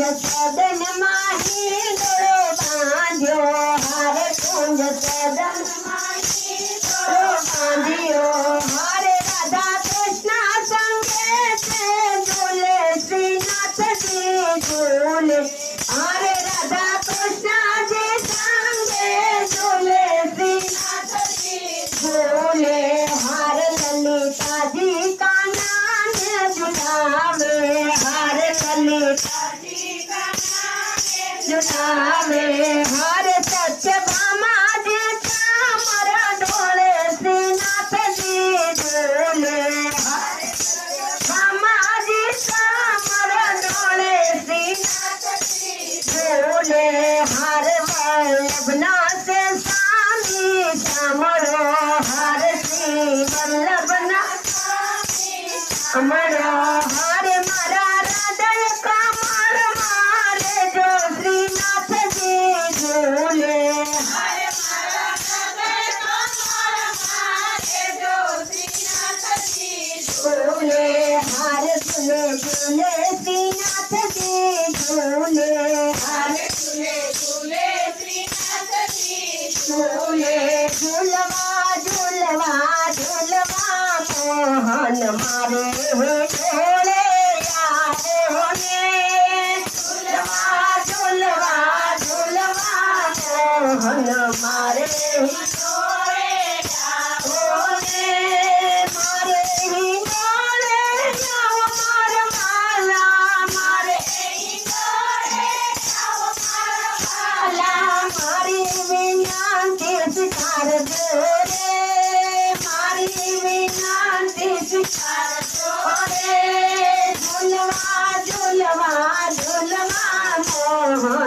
कुंज सदन माही गुरु हर कुंज सदन ઝુલવા ઝુલવા ઝુલવા મોહન મારે. હે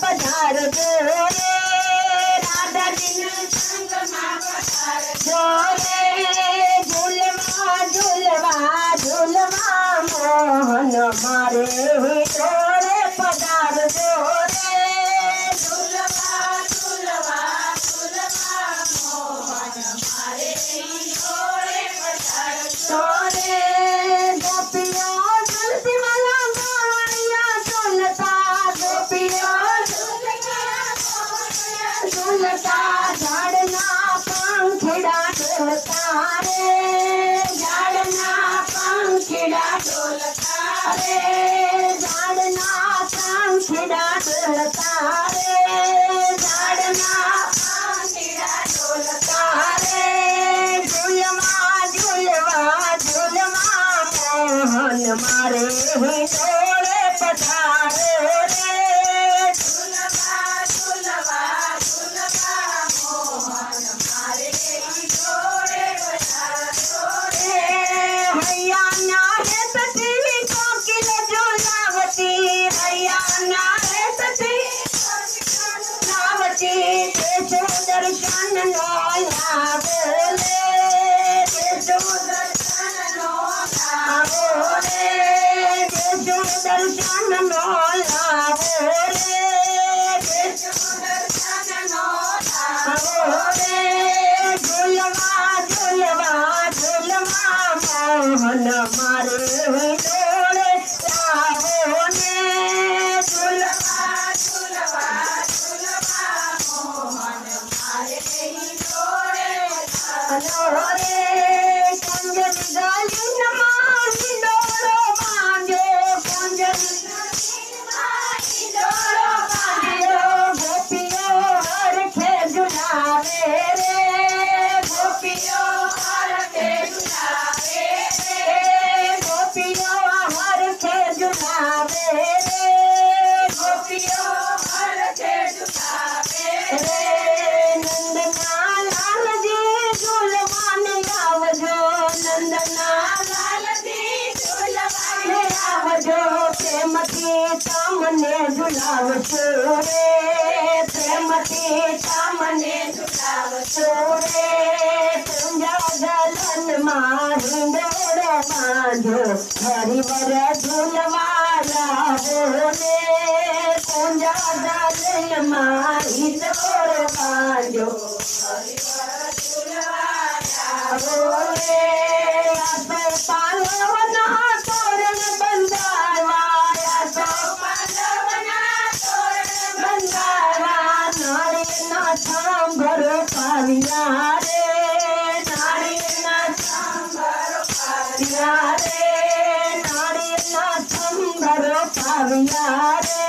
પધારજો. રે રાધાજીના સંગમાં પધારજો. દર્શન નો લાવો રે ઝુલવા ઝુલવા ઝુલવા મોહન મારે ડોળે લાવો ને ઝુલવા ઝુલવા ઝુલવા મોહન મારે ડોળે લાવો રે પ્રેમથી તમને ઝુલાવશો રે પ્રેમથી તમને ઝુલાવશો રે પૂંજા ગલનમાં હિંડોળો બાંધો હરિવર ઝૂલવા લાવો રે પૂંજા ગલનમાં હિંડોળો બાંધો બોલે આસો சாவியாரே நாடே நான் சுந்தரோ சாவியாரே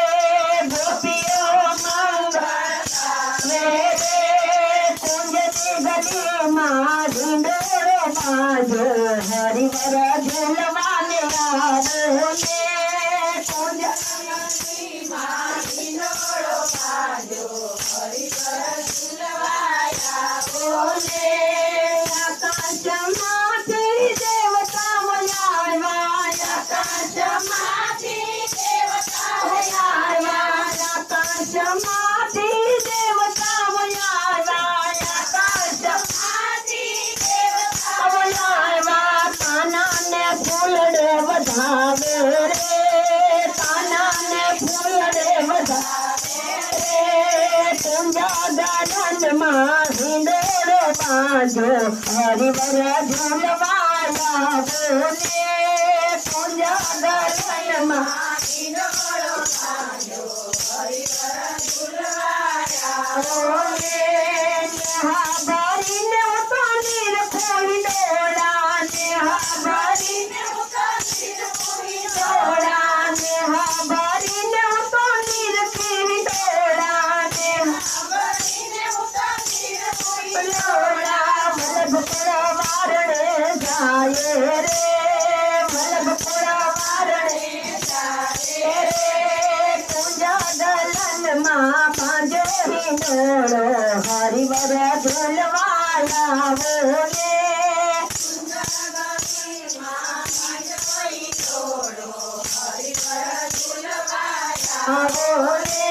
ફૂલડે વધાવે રે કાનાને ફૂલડે વધાવે પૂંજા ગાર્ડનમાં હિંડોળો બાંધો હરિવર ઝૂલવાયા બોલે. પૂંજા ગાર્ડનમાં હિંડોળો બાંધો હરિવર ડોળા મલબ પડા વારણે જાય રે મલબ પડા વારણે જાય રે પૂજા દલનમાં પાંજો હિંડોળો હરિવર ઝૂલવાયા બોલે બોલે દીના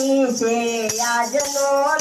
છે આજનો